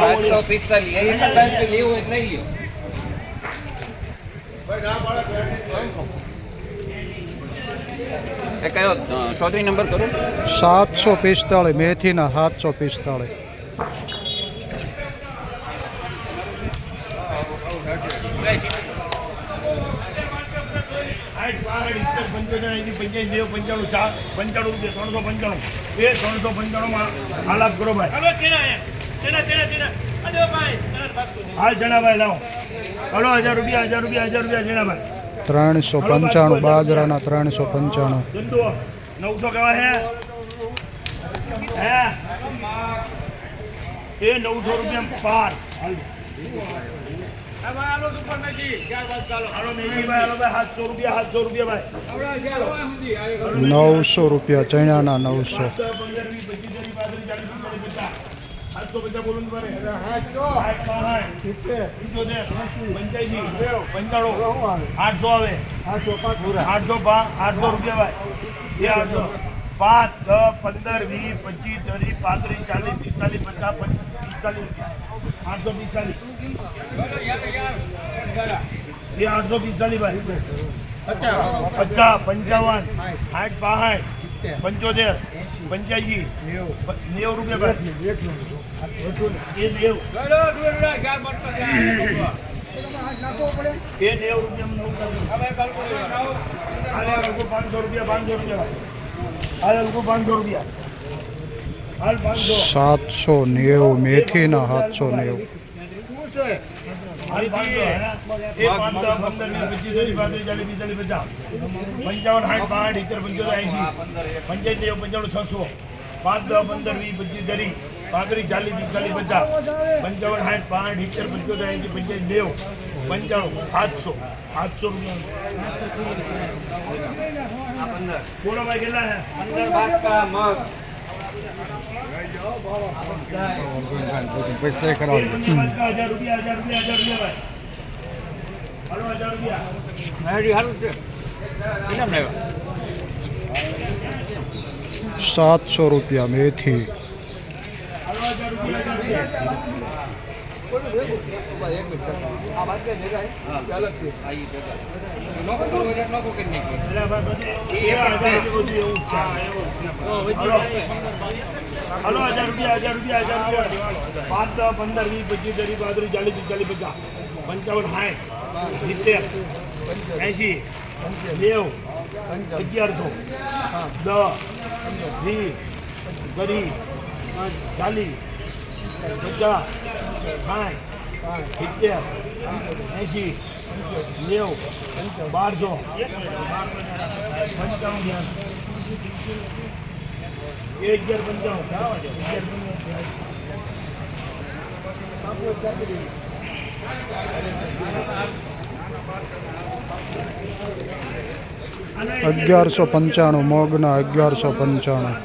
સાતસો પિસ્તાલીસ પિસ્તાલીસ લેવું મેથીના સાતસો પિસ્તાળીસ. સાઠ પંચોતેર પંચાણું ચાર પંચાણું રૂપિયા ત્રણસો પંચાણું. એ ત્રણસો પંચાણુંમાં હાલાત કરો ભાઈ. હલો જણાભાઈ લાવો. હલો હજાર રૂપિયા હજાર રૂપિયા હજાર રૂપિયા જણાભાઈ ત્રણસો પંચાણું બાજરાના ત્રણસો પંચાણું. નવસો કેવા હે? હે? એ નવસો રૂપિયા પાર. હાલ. નવસો રૂપિયા ચણાના નવસો. પચીસ પચાસ. પચાસ આઠસો આવે. આઠસો આઠસો રૂપિયા ભાઈ. એ આઠસો પાંચ દસ પંદર વીસ પચીસ ત્રીસ પાંત્રીસ ચાલીસ પિસ્તાલીસ પચાસ પચ- આઠસો પિસ્તાલીસ એ આઠસો પિસ્તાલીસ ભાઈ પચાસ પંચાવન. સાઠ પાસઠ પંચોતેર પંચ્યાસી નેવું રૂપિયા એ નેવું એ નેવું રૂપિયા પાંચસો રૂપિયા પાંચસો રૂપિયા હાલે લોકો પાંચસો રૂપિયા સાતસો નેવું મેથીના સાતસો નેવું. પંચાવન સાઠ પાંઠ સિત્તેર પંચોતેર એંસી પંચાયત નેવું પંચાણું છસો પાંચ દસ પંદર. વીસ પચીસ ત્રીસ પાંત્રીસ ચાલીસ પિસ્તાલીસ પચાસ પંચાવન સાઠ પાંઠ સિત્તેર પંચોતેર એસી પંચાયત દેવ પંચાણું સાતસો સાતસો રૂપિયા બોલો ભાઈ કેટલા છે? પંદર બાસકા મગ. પૈસા કરાવી હજાર રૂપિયા હજાર રૂપિયા હજાર રૂપિયા ભાઈ હાલો હજાર રૂપિયા મેરી હાલું છે કેમ લેવા સાતસો રૂપિયા મેથી હાલો હજાર રૂપિયા હજાર રૂપિયા આ ઈ જગા. નોખો કરવો હોય તો નોખો કરી નાખીએ. એટલે ભાઈ બધું એ એક જ છે. બધું એવું જ છે હાલો હજાર રૂપિયા હજાર રૂપિયા હજાર રૂપિયા પાંચ દસ પંદર વીસ પચીસ ત્રીસ પાંત્રીસ ચાલીસ પિસ્તાલીસ પચાસ પંચાવન સાઠ સિત્તેર એંસી નેવું અગિયારસો દસ વીસ ત્રીસ ચાલીસ પચાસ અગિયારસો પંચાણું મોગના અગિયારસો પંચાણું.